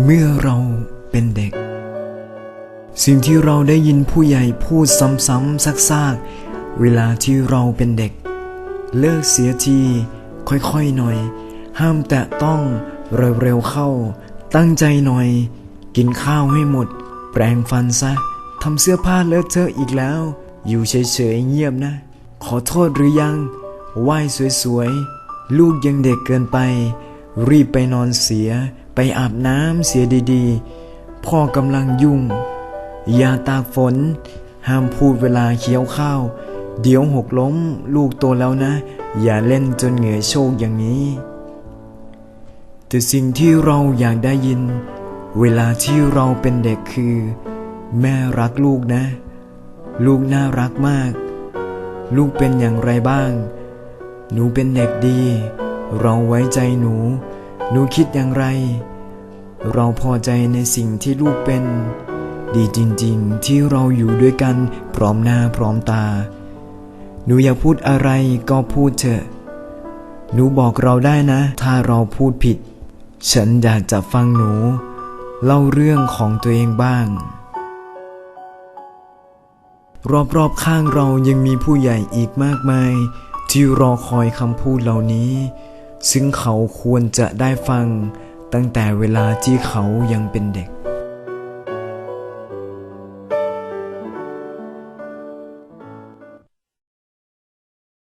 เมื่อเราเป็นเด็ก สิ่งที่เราได้ยินผู้ใหญ่พูดซ้ำๆซักๆ เวลาที่เราเป็นเด็ก เลิกเสียทีค่อยๆหน่อย ห้ามแตะต้องเร็วๆเข้า ตั้งใจหน่อย กินข้าวให้หมด แปรงฟันซะทำเสื้อผ้าเลอะเทอะอีกแล้ว อยู่เฉยๆเงียบนะ ขอโทษหรือยังไหว้สวยๆ ลูกยังเด็กเกินไป รีบไปนอนเสีย ไปอาบน้ำเสียดีๆ พ่อกำลังยุ่ง อย่าตากฝน ห้ามพูดเวลาเคี้ยวข้าว เดี๋ยวหกล้มลูกโตแล้วนะ อย่าเล่นจนเหงื่อโชกอย่างนี้ แต่สิ่งที่เราอยากได้ยิน เวลาที่เราเป็นเด็กคือ แม่รักลูกนะ ลูกน่ารักมาก ลูกเป็นอย่างไรบ้าง หนูเป็นเด็กดี เราไว้ใจหนู หนูคิดอย่างไร เราพอใจในสิ่งที่ลูกเป็น ดีจริงๆ ที่เราอยู่ด้วยกันพร้อมหน้าพร้อมตา หนูอยากพูดอะไรก็พูดเถอะ หนูบอกเราได้นะ ถ้าเราพูดผิด ฉันอยากจะฟังหนู เล่าเรื่องของตัวเองบ้าง รอบๆข้างเรายังมีผู้ใหญ่อีกมากมาย ที่รอคอยคำพูดเหล่านี้ ซึ่งเขาควรจะได้ฟังตั้งแต่เวลาที่เขายังเป็นเด็ก